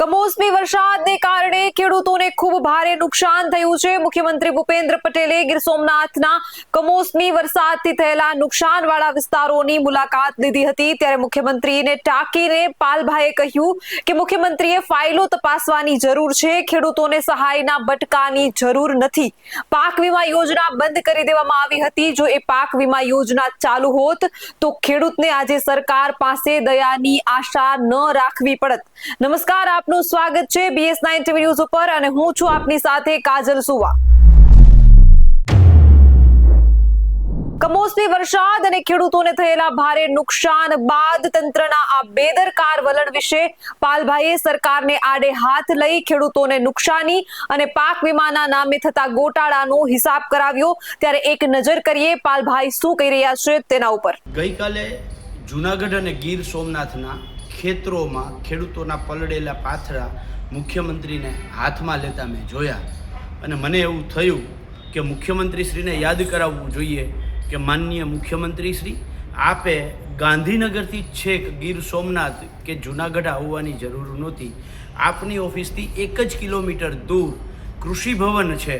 કમોસમી વરસાદને કારણે ખેડૂતોને ખૂબ ભારે નુકસાન થયું છે. મુખ્યમંત્રી ભૂપેન્દ્ર પટેલે ગીર સોમનાથના કમોસમી વરસાદથી થયેલા નુકસાનવાળા વિસ્તારોની મુલાકાત લીધી હતી. ત્યારે મુખ્યમંત્રીને ટાંકીને પાલભાઈએ કહ્યું કે મુખ્યમંત્રીએ ફાઇલો તપાસવાની જરૂર છે. ખેડૂતોને સહાયના બટકાની જરૂર નથી. પાક વીમા યોજના બંધ કરી દેવામાં આવી હતી. જો એ પાક વીમા યોજના ચાલુ હોત તો ખેડૂતને આજે સરકાર પાસે દયાની આશા ન રાખવી પડત. નમસ્કાર આપનું સ્વાગત છે બીએસ નાઇન ટીવી ન્યૂઝ ઉપર અને હું છું આપની સાથે કાજલ સુવા. કમોસમી વરસાદ અને ખેડૂતોને થયેલા ભારે નુકસાન બાદ તંત્રના આ બેદરકાર વલણ વિશે પાલભાઈએ સરકારને આડે હાથ લઈ ખેડૂતોને નુકસાની અને પાક વીમાના નામે થતા ગોટાળાનો હિસાબ કરાવ્યો. ત્યારે એક નજર કરીએ પાલભાઈ શું કહી રહ્યા છે તેના ઉપર. ગઈકાલે જુનાગઢ અને ગીર સોમનાથના ખેતરોમાં ખેડૂતોના પલળેલા પાથરા મુખ્યમંત્રીને હાથમાં લેતા મેં જોયા. અને મને એવું થયું કે મુખ્યમંત્રીશ્રીને યાદ કરાવવું જોઈએ કે માનનીય મુખ્યમંત્રીશ્રી, આપે ગાંધીનગરથી છેક ગીર સોમનાથ કે જુનાગઢ આવવાની જરૂર નહોતી. આપની ઓફિસથી એક જ કિલોમીટર દૂર કૃષિ ભવન છે.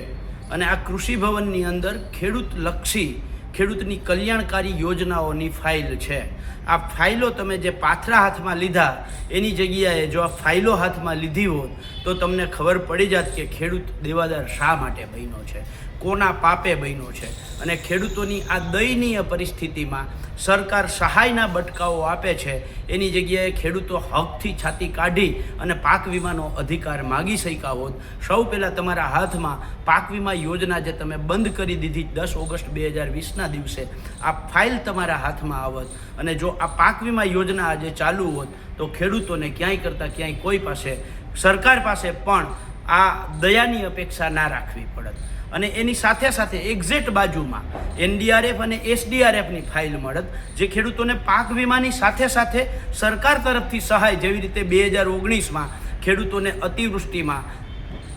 અને આ કૃષિ ભવનની અંદર ખેડૂત લક્ષી ખેડૂતની કલ્યાણકારી યોજનાઓની ફાઇલ છે. આ ફાઇલો તમે જે પાથરા હાથમાં લીધા, એની જગ્યાએ જો આ ફાઇલો હાથમાં લીધી હોત, તો તમને ખબર પડી જાત કે ખેડૂત દેવાદાર શા માટે બન્યો છે. કોના પાપે બન્યો છે? અને ખેડૂતોની આ દયનીય પરિસ્થિતિમાં સરકાર સહાયના બટકાઓ આપે છે. એની જગ્યાએ ખેડૂતો હકથી છાતી કાઢી અને પાક વીમાનો અધિકાર માગી શક્યા હોત. સૌ પહેલાં તમારા હાથમાં પાક વીમા યોજના જે તમે બંધ કરી દીધી દસ ઓગસ્ટ બે હજાર વીસના દિવસે, આ ફાઇલ તમારા હાથમાં આવત. અને જો આ પાક વીમા યોજના આજે ચાલુ હોત, તો ખેડૂતોને ક્યાંય કરતાં ક્યાંય કોઈ પાસે, સરકાર પાસે પણ આ દયાની અપેક્ષા ના રાખવી પડત. અને એની સાથે સાથે એક્ઝેક્ટ બાજુમાં એનડીઆરએફ અને એસડીઆરએફની ફાઇલ મળત, જે ખેડૂતોને પાક વીમાની સાથે સાથે સરકાર તરફથી સહાય જેવી રીતે બે હજાર ઓગણીસમાં ખેડૂતોને અતિવૃષ્ટિમાં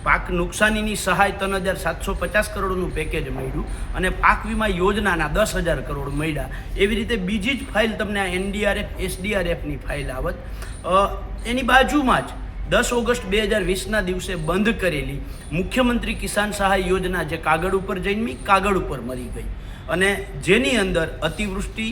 પાક નુકસાનીની સહાય ત્રણ હજાર સાતસો પચાસ કરોડનું પેકેજ મળ્યું અને પાક વીમા યોજનાના દસ હજાર કરોડ મળ્યા. એવી રીતે બીજી જ ફાઇલ તમને આ એનડીઆરએફ એસડીઆરએફની ફાઇલ આવત. એની બાજુમાં જ દસ ઓગસ્ટ બે હજાર વીસના દિવસે બંધ કરેલી મુખ્યમંત્રી કિસાન સહાય યોજના જે કાગળ ઉપર જન્મી, કાગળ ઉપર મરી ગઈ. અને જેની અંદર અતિવૃષ્ટિ,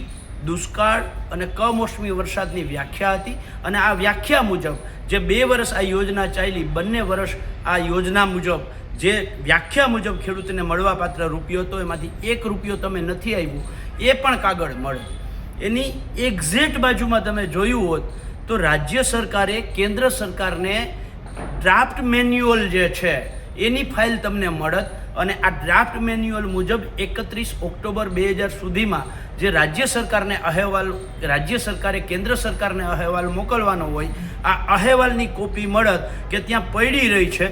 દુષ્કાળ અને કમોસમી વરસાદની વ્યાખ્યા હતી અને આ વ્યાખ્યા મુજબ જે બે વર્ષ આ યોજના ચાલી, બંને વર્ષ આ યોજના મુજબ જે વ્યાખ્યા મુજબ ખેડૂતને મળવાપાત્ર રૂપિયો હતો, એમાંથી એક રૂપિયો તમે નથી આવ્યું એ પણ કાગળ મળે. એની એક્ઝેક્ટ બાજુમાં તમે જોયું હોત તો રાજ્ય સરકારે, કેન્દ્ર સરકારને ડ્રાફ્ટ મેન્યુઅલ જે છે, એની ફાઇલ તમને મળત. અને આ ડ્રાફ્ટ મેન્યુઅલ મુજબ એકત્રીસ ઓક્ટોબર બે હજાર સુધીમાં જે રાજ્ય સરકારને અહેવાલ, રાજ્ય સરકારે કેન્દ્ર સરકારને અહેવાલ મોકલવાનો હોય, આ અહેવાલની કોપી મળત કે ત્યાં પડી રહી છે,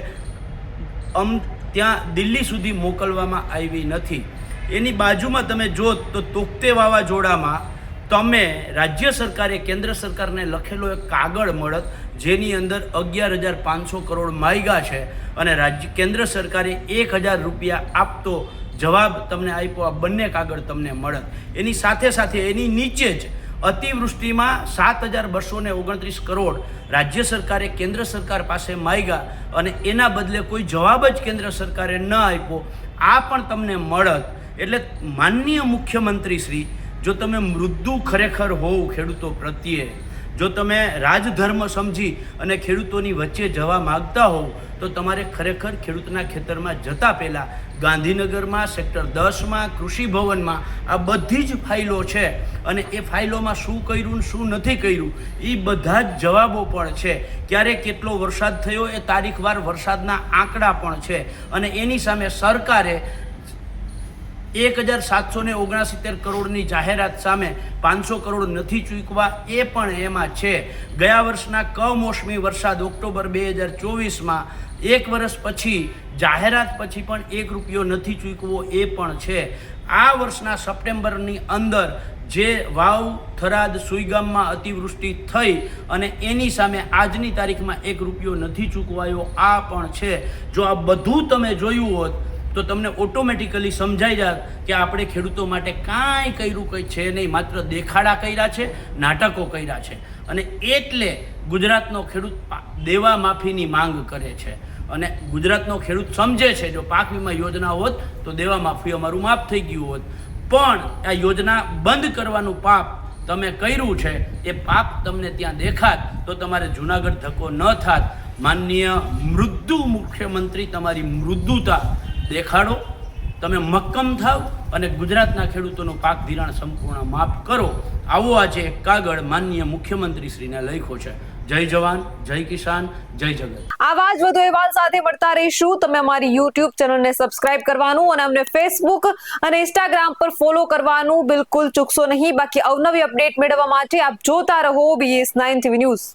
અમ, ત્યાં દિલ્હી સુધી મોકલવામાં આવી નથી. એની બાજુમાં તમે જો તો તોકતે વાવાઝોડામાં તમે રાજ્ય સરકારે, કેન્દ્ર સરકારને લખેલો એક કાગળ મળત, જેની અંદર અગિયાર હજાર પાંચસો કરોડ માયગા છે અને રાજ્ય, કેન્દ્ર સરકારે એક હજાર રૂપિયા આપતો જવાબ તમને આપ્યો, આ બંને કાગળ તમને મળત. એની સાથે સાથે એની નીચે જ અતિવૃષ્ટિમાં સાત હજાર બસો ઓગણત્રીસ કરોડ રાજ્ય સરકારે, કેન્દ્ર સરકાર પાસે માગ્યા અને એના બદલે કોઈ જવાબ જ કેન્દ્ર સરકારે ન આપ્યો. આ પણ તમને મળત. એટલે માનનીય મુખ્યમંત્રી શ્રી જો તમે મૃદુ ખરેખર હોવ ખેડૂતો પ્રત્યે, જો તમે રાજધર્મ સમજી અને ખેડૂતોની વચ્ચે જવા માગતા હોવ, તો તમારે ખરેખર ખેડૂતના ખેતરમાં જતા પહેલાં ગાંધીનગરમાં, સેક્ટર દસમાં, કૃષિ ભવનમાં આ બધી જ ફાઇલો છે. અને એ ફાઇલોમાં શું કર્યું શું નથી કર્યું એ બધા જ જવાબો પણ છે. ક્યારે કેટલો વરસાદ થયો એ તારીખવાર વરસાદના આંકડા પણ છે. અને એની સામે સરકારે એક હજાર સાતસો ને ઓગણસિત્તેર કરોડની જાહેરાત સામે પાંચસો કરોડ નથી ચૂકવા એ પણ એમાં છે. ગયા વર્ષના કમોસમી વરસાદ ઓક્ટોબર બે હજાર ચોવીસમાં એક વર્ષ પછી, જાહેરાત પછી પણ એક રૂપિયો નથી ચૂકવો એ પણ છે. આ વર્ષના સપ્ટેમ્બરની અંદર જે વાવ, થરાદ, સુઈગામમાં અતિવૃષ્ટિ થઈ અને એની સામે આજની તારીખમાં એક રૂપિયો નથી ચૂકવાયો, આ પણ છે. જો આ બધું તમે જોયું હોત તો તમને ઓટોમેટિકલી સમજાઈ જાય કે આપણે ખેડૂતો માટે કાંઈ કર્યું કંઈ છે નહીં. માત્ર દેખાડા કર્યા છે, નાટકો કર્યા છે. અને એટલે ગુજરાતનો ખેડૂત દેવા માફીની માંગ કરે છે. અને ગુજરાતનો ખેડૂત સમજે છે, જો પાક વીમા યોજના હોત તો દેવા માફી અમારું માફ થઈ ગયું હોત. પણ આ યોજના બંધ કરવાનું પાપ તમે કર્યું છે, એ પાપ તમને ત્યાં દેખાત તો તમારે જુનાગઢ ધક્કો ન થાત. માનનીય મૃદુ મુખ્યમંત્રી તમારી મૃદુતા દેખાડો, તમે મક્કમ થાવ અને ગુજરાતના ખેડૂતોનું પાક ધિરાણ સંપૂર્ણ માફ કરો. આવો આજે એક કાગળ માનનીય મુખ્યમંત્રી લખ્યો છે. જય જવાન, જય કિસાન, જય જગત. આવા જ વધુ અહેવાલ સાથે મળતા રહીશું. તમે અમારી યુટ્યુબ ચેનલને સબસ્ક્રાઇબ કરવાનું અને અમને ફેસબુક અને ઇન્સ્ટાગ્રામ પર ફોલો કરવાનું બિલકુલ ચૂકશો નહીં. બાકી અવનવી અપડેટ મેળવવા માટે આપ જોતા રહો બીએસ નાઇન ટીવી ન્યૂઝ